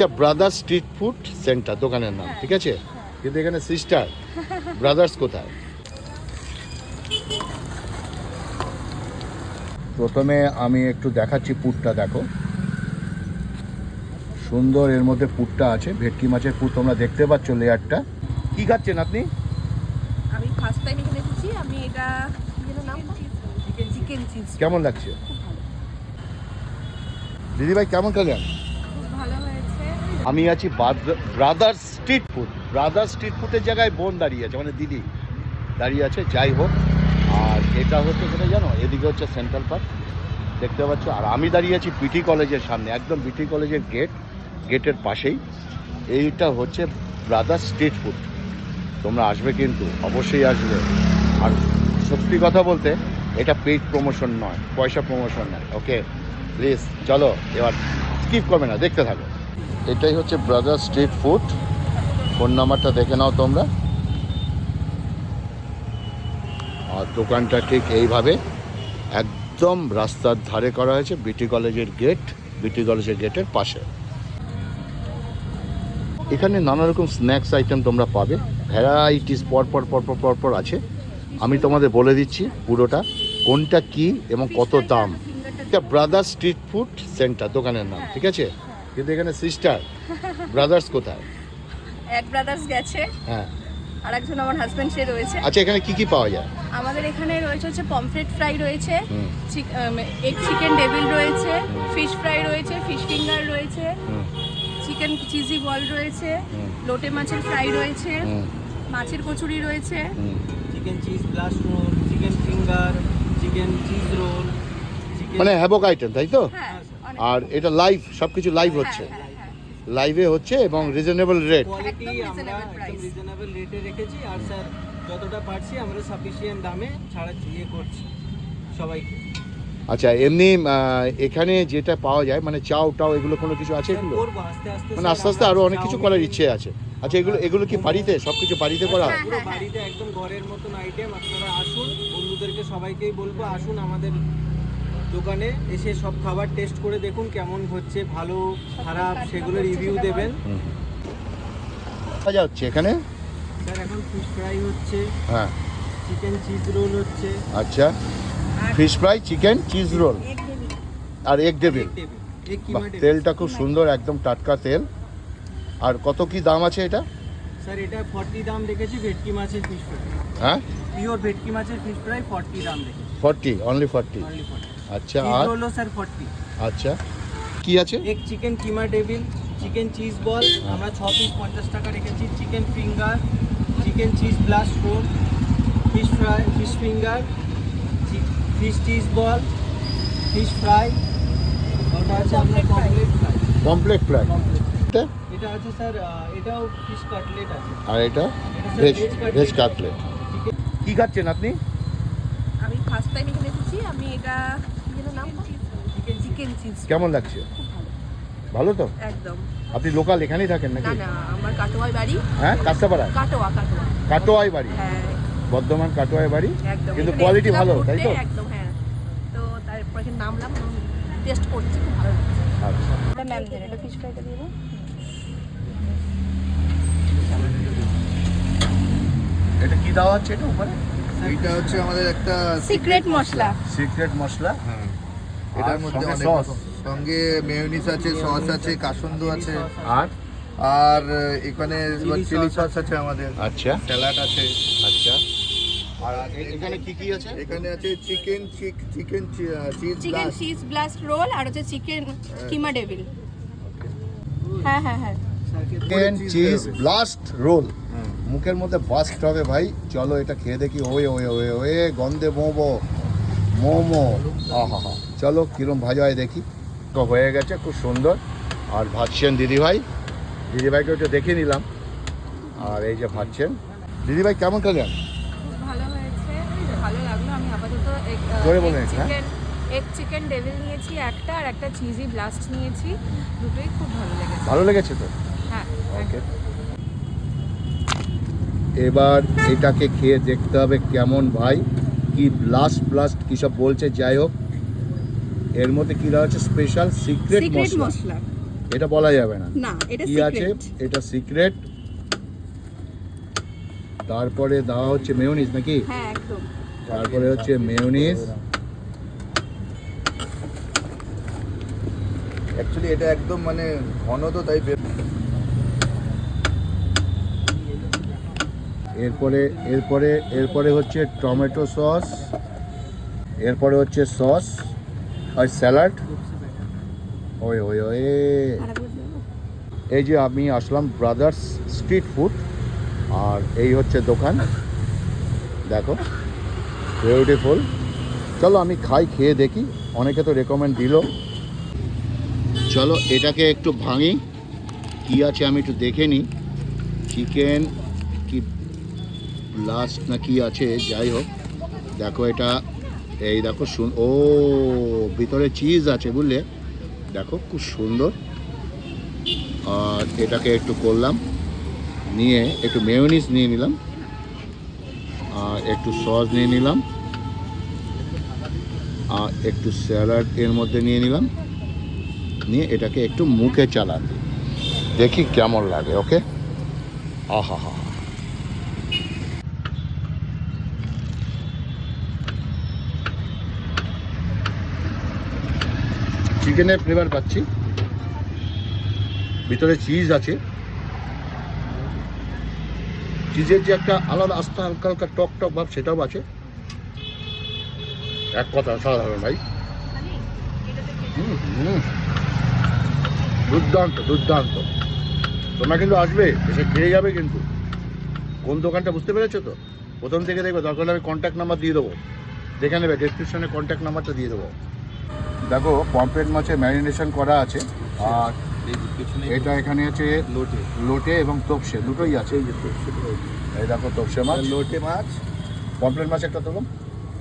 এটা brothers street food centre দোকানের নাম ঠিক আছে? কিন্তু এখানে সিস্টার ব্রাদার্স কোথায়? প্রথমে আমি একটু দেখাচ্ছি পুরটা দেখো। সুন্দর এর মধ্যে পুরটা আছে ভেটকি মাছের পুর তোমরা দেখতে পাচ্ছ লেয়ারটা কি খাচ্ছেন আপনি? আমি ফার্স্ট টাইম এখানে এসেছি আমি এটা কেমন লাগছে? খুব ভালো। দিদিভাই কেমন খেলেন? আমি আছি brothers street food. Brothers street ফুডের জায়গায় বোন দাঁড়িয়ে আছে মানে দিদি দাঁড়িয়ে আছে, যাই হোক। আর এটা হচ্ছে এখানে জানো, এদিকে হচ্ছে সেন্ট্রাল পার্ক দেখতে পাচ্ছ, আর আমি দাঁড়িয়ে আছি বিটি কলেজের সামনে, একদম বিটি কলেজের গেট গেটের পাশেই। এইটা হচ্ছে ব্রাদার্স স্ট্রিট ফুড। তোমরা আসবে কিন্তু, অবশ্যই আসবে। আর সত্যি কথা বলতে, এটা পেইড প্রমোশন নয়, পয়সা প্রমোশন নয় ওকে প্লিজ চলো, এবার স্কিপ করবে না, দেখতে থাকো। এটাই হচ্ছে ব্রাদার স্ট্রিট ফুড ফোন নাম্বারটা দেখে নাও তোমরা। আর দোকানটা ঠিক এইভাবে একদম রাস্তার ধারে করা হয়েছে বিটি কলেজের গেট বিটি কলেজের গেটের পাশে। এখানে নানা রকম স্ন্যাক্স আইটেম তোমরা পাবে। ভ্যারাইটিস পর পর পর পর পর পর আছে। আমি তোমাদের বলে দিচ্ছি পুরোটা, কোনটা কি এবং কত দাম। এটা ব্রাদার স্ট্রিট ফুড সেন্টার দোকানের নাম, ঠিক আছে? কিন্তু এখানে সিস্টার ব্রাদার্স কোথায়? এক ব্রাদার্স গেছে হ্যাঁ। আর একজন আমার হাজব্যান্ড সে রয়েছে। আচ্ছা এখানে কি কি পাওয়া যায়? আমাদের এখানে রয়েছে হচ্ছে পমফ্রেট ফ্রাই রয়েছে এগ চিকেন ডেভিল রয়েছে ফিশ ফ্রাই রয়েছে ফিশ ফিঙ্গার রয়েছে চিকেন চিজি বল রয়েছে লোটে মাছের ফ্রাই রয়েছে মাছের কচুরি রয়েছে। Chicken cheese blast roll chicken finger chicken cheese roll মানে হ্যাভক আইটেম তাই তো? হ্যাঁ। অনেক আর এটা লাইভ সব কিছু লাইভ হচ্ছে হ্যাঁ, হ্যাঁ, হ্যাঁ। লাইভে হচ্ছে এবং রিজনেবল রেট। রিজনেবল রেটে রেখেছি। আর স্যার যতটা পারছি আমরা সাফিসিয়েন্ট দামে ছাড়া ইয়ে করছি সবাইকে। আচ্ছা এমনি এখানে যেটা পাওয়া যায় মানে চাও টাও এগুলো কোনো কিছু আছে এগুলো? করব আস্তে আস্তে মানে আস্তে আস্তে আমরা আরও অনেক কিছু করার ইচ্ছে আছে। আচ্ছা এগুলো এগুলো কি বাড়িতে? সব কিছু বাড়িতে করা? হয়? হ্যাঁ, পুরো বাড়িতে একদম ঘরের মতন আইটেম আপনারা আসুন বন্ধুদেরকে সবাইকেই বলব আসুন আমাদের দোকানে এসে সব খাবার টেস্ট করে দেখুন কেমন হচ্ছে ভালো খারাপ সেগুলো রিভিউ দেবেন। হুম। পাওয়া যাচ্ছে এখানে? স্যার এখন ফিশ ফ্রাই হচ্ছে। হ্যাঁ। চিকেন চিজ রোল হচ্ছে। আচ্ছা। Fish fry chicken cheese roll আর এগ ডেভিল তেলটা খুব সুন্দর একদম টাটকা তেল। আর কত কি দাম আছে এটা? স্যার এটা ফর্টি দাম রেখেছি ভেটকি মাছের ফিশ ফ্রাই হ্যাঁ? পিওর ভেটকি মাছের ফিশ ফ্রাই ফর্টি দাম রেখেছি forty only forty only forty আচ্ছা আর? রোলও স্যার ফর্টি আচ্ছা কি আছে? এক chicken keema table chicken cheese ball আমরা ছ পিস পঞ্চাশ টাকা রেখেছি। Chicken finger chicken cheese blast roll fish fry fish finger fish cheese ball fish fry ওটা আছে আপনার কমপ্লিট ফ্রাই কমপ্লেট ফ্রাই এটা এটা আছে স্যার এটাও ফিশ কাটলেট আছে। আর এটা? ভেজ ভেজ কাটলেট কি খাচ্ছেন আপনি? আমি ফার্স্ট টাইম এখানে এসেছি আমি এটা চিকেন চিকেন চিজ কেমন লাগছে? ভালো। তো? একদম। আপনি লোকাল এখানেই থাকেন না নাকি? না আমার কাটোয়ায় বাড়ি। হ্যাঁ কাস্তাপাড়ায় কাটোয়া কাটোয়া। কাটোয়াই বাড়ি? হ্যাঁ। বর্ধমান কাটোয়াই বাড়ি? কিন্তু কোয়ালিটি ভালো তাই তো? একদম হ্যাঁ। তো তারপর এখানে নামলাম টেস্ট করছি খুব ভালো লাগছে। আচ্ছা। এটা ম্যাম দেন এটা ফিশ ফ্রাইটা দিয়ে এটা কি দেওয়া হচ্ছে এটা উপরে? এইটা হচ্ছে আমাদের একটা সিক্রেট মশলা। সিক্রেট মশলা? হ্যাঁ। এটার মধ্যে সঙ্গে অনেক রকম। সঙ্গে মেয়োনিস আছে সস আছে কাসন্দ আছে। আর? আর এখানে চিলি সস আছে আমাদের। আচ্ছা। স্যালাড আছে। আচ্ছা। আর এখানে কি কি আছে? এখানে আছে chicken chick chicken cheese chicken cheese blast roll আর হচ্ছে চিকেন কিমা ডেভিল হ্যাঁ হ্যাঁ হ্যাঁ। চিকেন চিজ ব্লাস্ট রোল মুখের মধ্যে বাস্ট হবে ভাই। চলো এটা খেয়ে দেখি। ওয়ে ওয়ে ওয়ে ওয়ে গন্ধে মোমো। মোমো। আহা হা চলো কিরম ভাজা হয় দেখি। তো হয়ে গেছে খুব সুন্দর। আর ভাজছেন দিদিভাই। দিদিভাইকে একটু দেখে নিলাম। আর এই যে ভাজছেন। দিদিভাই কেমন খেলেন? ভালো হয়েছে। ভালো লাগল। আমি আপাতত জোরে বলুন, হ্যাঁ? চিকেন চিকেন ডেভিল নিয়েছি একটা আর একটা চিজি ব্লাস্ট নিয়েছি। দুটোই খুব ভালো লেগেছে। ভালো লেগেছে তো? হ্যাঁ ওকে এবার এটাকে খেয়ে দেখতে হবে কেমন ভাই কি ব্লাস্ট ব্লাস্ট কী সব বলছে যাই হোক। এর মধ্যে কি দেওয়া হচ্ছে স্পেশাল সিক্রেট মশলা। এটা বলা যাবে না। না এটা কি আছে? এটা সিক্রেট তারপরে দেওয়া হচ্ছে মেয়োনিজ নাকি? হ্যাঁ একদম। তারপরে হচ্ছে মেয়োনিজ অ্যাকচুয়ালি এটা একদম মানে ঘন তো তাই এরপরে এরপরে এরপরে হচ্ছে টমেটো সস। এরপরে হচ্ছে সস। আর স্যালাড? ওই ওই ওই? এই যে আমি আসলাম ব্রাদার্স স্ট্রিট ফুড আর এই হচ্ছে দোকান। দেখো বিউটিফুল চলো আমি খাই খেয়ে দেখি। অনেকে তো রেকমেন্ড দিল। চলো এটাকে একটু ভাঙি। কি আছে আমি একটু দেখে নিই। চিকেন কি লাস্ট না কি আছে যাই হোক। দেখো এটা এই দেখো শুন ও, ভিতরে চিজ আছে বুঝলে? দেখো খুব সুন্দর। আর এটাকে একটু করলাম, নিয়ে একটু মেয়োনিজ নিয়ে নিলাম, আর একটু সস নিয়ে নিলাম, আর একটু স্যালাড এর মধ্যে নিয়ে নিলাম, নিয়ে এটাকে একটু মুখে চালান। দেখি কেমন লাগে ওকে আহা হা। চিকেনের ফ্লেভার পাচ্ছি। ভিতরে চিজ আছে। চিজের যে একটা আলাদা আস্থা, হালকা হালকা টক টক ভাব, সেটাও আছে। এক কথা, সাধারণ ভাই। দুর্দান্ত দুর্দান্ত। তোমরা কিন্তু আসবে, এসে খেয়ে যাবে কিন্তু। কোন দোকানটা বুঝতে পেরেছ তো? প্রথম থেকে দেখবে, দরকার আমি কন্ট্যাক্ট নাম্বার দিয়ে দেবো। দেখে নেবে ডেসক্রিপশনে কন্ট্যাক্ট নাম্বারটা দিয়ে দেবো। দেখো পম্পেট মাছের ম্যারিনেশন করা আছে। আর এটা এখানে আছে লোটে। লোটে এবং তপসে দুটোই আছে। এই দেখো তপসে মাছ। লোটে মাছ। পম্পলেট মাছ একটা তোলো।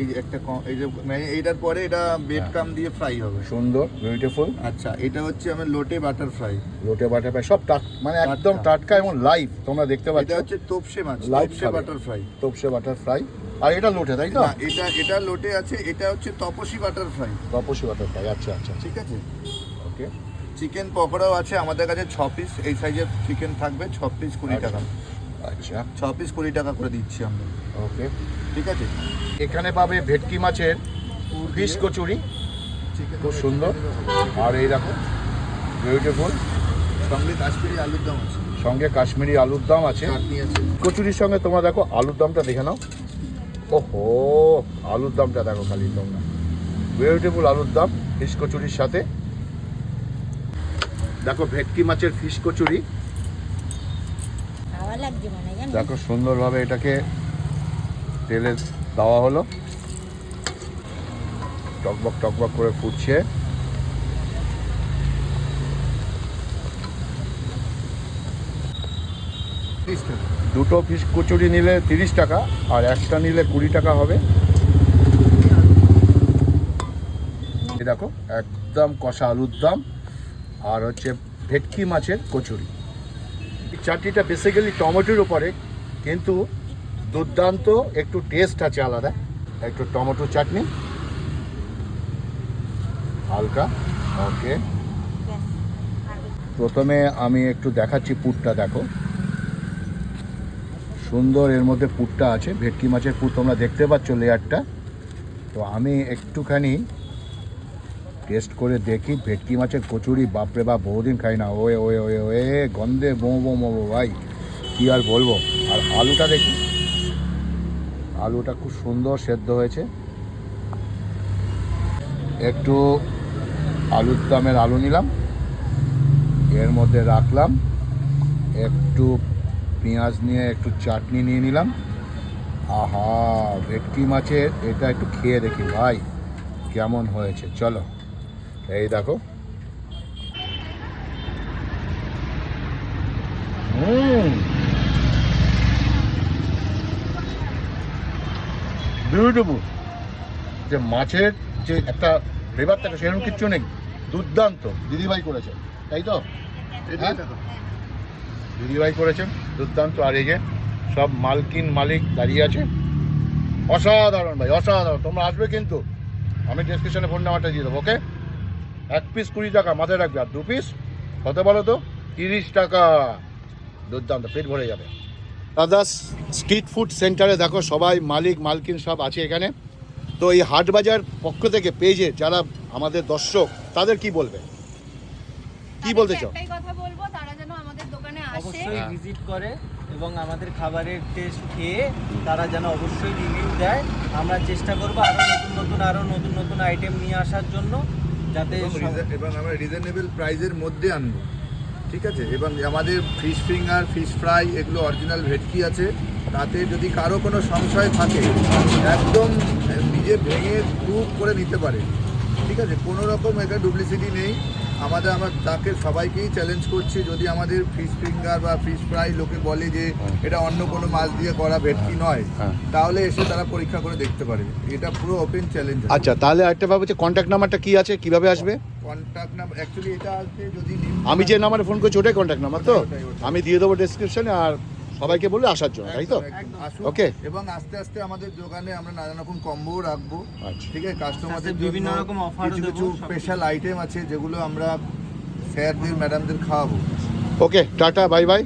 এই যে একটা এই যে মানে এইটার পরে এটা বেড হ্যাঁ। কাম দিয়ে ফ্রাই হবে। সুন্দর বিউটিফুল আচ্ছা এটা হচ্ছে আমার লোটে বাটার ফ্রাই লোটে বাটে পায় সব টাট মানে একদম টাটকা। এবং লাইভ তোমরা দেখতে পাচ্ছ। এটা হচ্ছে তোপসে মাছ তোপসে বাটার ফ্রাই তপসে বাটার ফ্রাই আর এটা লোটে তাই তো? না এটা এটা লোটে আছে এটা হচ্ছে তপসি বাটার ফ্রাই তপসি বাটার ফ্রাই আচ্ছা আচ্ছা ঠিক আছে? ওকে। চিকেন পকোড়াও আছে আমাদের কাছে ছ পিস এই সাইজের চিকেন থাকবে ছ পিস কুড়ি টাকা। আচ্ছা। ছ পিস কুড়ি টাকা করে দিচ্ছি আমরা। ওকে। ঠিক আছে? এখানে পাবে ভেটকি মাছের ফিশ কচুরি। খুব সুন্দর। আর এই দেখো বিউটিফুল সঙ্গে কাশ্মীরি আলুর দম আছে। সঙ্গে কাশ্মীরি আলুর দম আছে। কচুরির সঙ্গে তোমরা দেখো আলুর দমটা দেখে নাও। ওহো আলুর দমটা দেখো খালি তোমরা। বিউটিফুল আলুর দম ফিশ কচুরির সাথে। দেখো ভেটকি মাছের ফিশ কচুরি। দেখো সুন্দরভাবে এটাকে তেলে দেওয়া হলো। টকবক টকবক করে ফুটছে। দুটো ফিশ কচুরি নিলে তিরিশ টাকা, আর একটা নিলে কুড়ি টাকা হবে। দেখো, একদম কষা আলুর দাম, আর হচ্ছে ভেটকি মাছের কচুরি। চাটনিটা বেসিক্যালি টমেটোর উপরে, কিন্তু দুর্দান্ত, একটু টেস্ট আছে আলাদা। একটু টমেটো চাটনি। হালকা ওকে প্রথমে আমি একটু দেখাচ্ছি পুরটা, দেখো। সুন্দর এর মধ্যে পুরটা আছে, ভেটকি মাছের পুর তোমরা দেখতে পাচ্ছ লেয়ারটা তো আমি একটুখানি টেস্ট করে দেখি, ভেটকি মাছের কচুরি, বাপরে বাপ, বহুদিন খাই না, ওয়ে ওয়ে ওয়ে ওয়ে, গন্ধে বোঁ বোঁ মোমো ভাই, কী আর বলব? আর আলুটা দেখি। আলুটা খুব সুন্দর সেদ্ধ হয়েছে। একটু আলুর দামের আলু নিলাম। এর মধ্যে রাখলাম। একটু পেঁয়াজ নিয়ে একটু চাটনি নিয়ে নিলাম। আহা, ভেটকি মাছের এটা একটু খেয়ে দেখি ভাই, কেমন হয়েছে? চলো, এই দেখো। হুম। বিউটিফুল যে মাছের যে একটা ফ্লেভার থাকে সেরকম কিচ্ছু নেই। দুর্দান্ত। দিদিভাই করেছে। তাই তো? হ্যাঁ? দিদিভাই করেছেন দুর্দান্ত। আর এই যে সব মালকিন মালিক দাঁড়িয়ে আছে। অসাধারণ ভাই অসাধারণ। তোমরা আসবে কিন্তু। আমি ডেসক্রিপশনে ফোন নাম্বারটা দিয়ে দেবো ওকে? এক পিস কুড়ি টাকা মাথায় রাখবে। আর দু পিস কত বলো তো? তিরিশ টাকা। দুর্দান্ত। পেট ভরে যাবে। দাদাস স্ট্রিট ফুড সেন্টারে দেখো সবাই মালিক মালকিন সব আছে এখানে। তো এই হাট বাজার পক্ষ থেকে পেজে যারা আমাদের দর্শক তাদের কি বলবে? কি বলতে চাও? একটাই কথা বলব তারা যেন আমাদের দোকানে আসে। অবশ্যই। ভিজিট করে এবং আমাদের খাবারের টেস্ট খেয়ে তারা যেন অবশ্যই রিভিউ দেয়। আমরা চেষ্টা করব আরও নতুন নতুন আরও নতুন নতুন আইটেম নিয়ে আসার জন্য যাতে এবং এবং আমরা রিজনেবল প্রাইজের মধ্যে আনব। ঠিক আছে? এবং আমাদের ফিশ ফিঙ্গার ফিশ ফ্রাই এগুলো অরিজিনাল ভেটকি আছে। তাতে যদি কারও কোনো সংশয় থাকে একদম নিজে ভেঙে প্রুভ করে নিতে পারে। ঠিক আছে? কোনো রকম এটা ডুপ্লিসিটি নেই। আমাদের আমরা তাকে সবাইকেই চ্যালেঞ্জ করছি। যদি আমাদের ফিশ ফিঙ্গার বা ফিশ ফ্রাই লোকে বলে যে এটা অন্য কোনো মাছ দিয়ে করা ভেটকি নয় হ্যাঁ। তাহলে এসে তারা পরীক্ষা করে দেখতে পারে। এটা পুরো ওপেন চ্যালেঞ্জ আচ্ছা তাহলে একটা ভাবে হচ্ছে কন্ট্যাক্ট নাম্বারটা কি আছে? কীভাবে আসবে? কন্ট্যাক্ট নাম্বার অ্যাকচুয়ালি এটা আসবে যদি আমি যে নাম্বারে ফোন করছি ওটাই কন্ট্যাক্ট নাম্বার তো। আমি দিয়ে দেবো ডেসক্রিপশনে আর সবাইকে বলে আসার জন্য তাই তো। Okay. এবং আস্তে আস্তে আমাদের দোকানে আমরা নানা রকম কম্বো রাখব। আচ্ছা। ঠিক আছে? কাস্টমারদের বিভিন্ন রকম অফার কিছু কিছু স্পেশাল আইটেম আছে যেগুলো আমরা স্যারদের ম্যাডামদের খাওয়াবো। ওকে টাটা বাই বাই